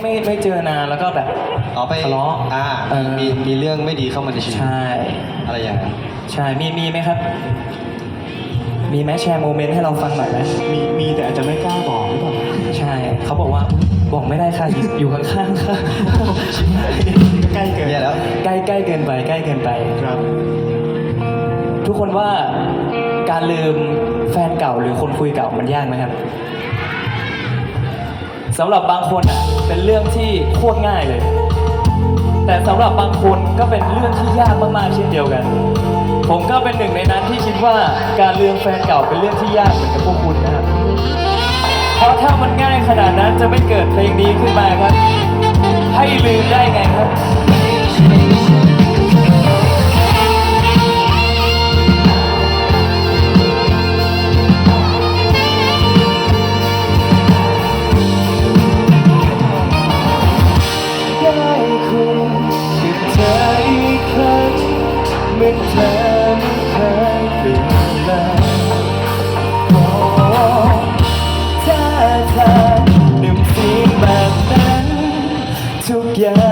ไม่ไม่เจอนานแล้วก็แบบอ๋อไปทะเลาะอ่าเออมีมีเรื่องไม่ดีเข้ามาในชีวิตใช่อะไรอย่างนั้นใช่มีมีไหมครับ มีไหมแชร์โมเมนต์ให้เราฟังหน่อยไหมมีมีแต่อาจจะไม่กล้าบอกหรือเปล่าใช่เขาบอกว่าบอกไม่ได้ค่ะอยู่อยู่ข้างๆค่ะใกล้เกินเนี่ยแล้วใกล้ใกล้เกินไปใกล้เกินไป ครับ ทุกคนว่าการลืมแฟนเก่าหรือคนคุยเก่ามันยากไหมครับ สำหรับบางคนอะเป็นเรื่องที่โคตรง่ายเลย แต่สำหรับบางคนก็เป็นเรื่องที่ยากมากๆเช่นเดียวกัน ผมก็เป็นหนึ่งในนั้นที่คิดว่าการเลือกแฟนเก่าเป็นเรื่องที่ยากเหมือนกับพวกคุณนะครับเพราะถ้ามันง่ายขนาดนั้นจะไม่เกิดเพลงนี้ขึ้นมาครับ ให้ลืมได้ไงครับ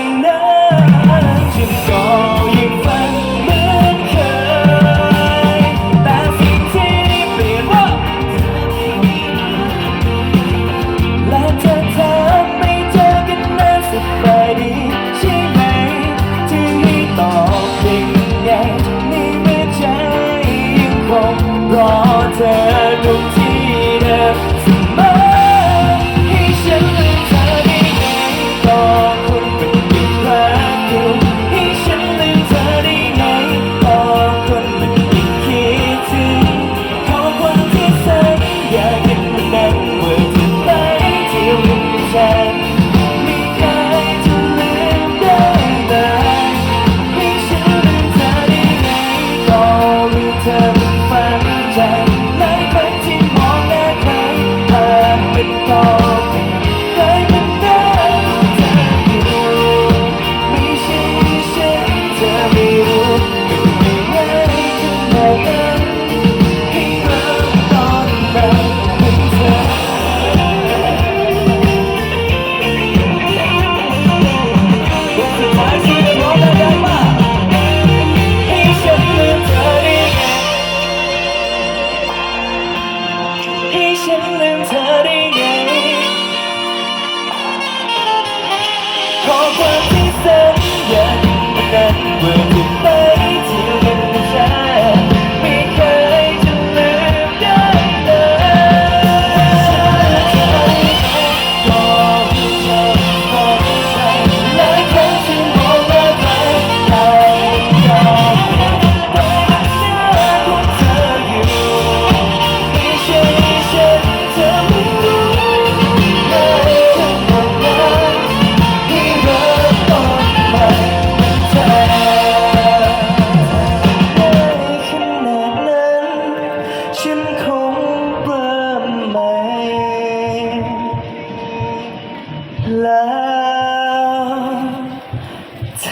No. know.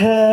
Yeah.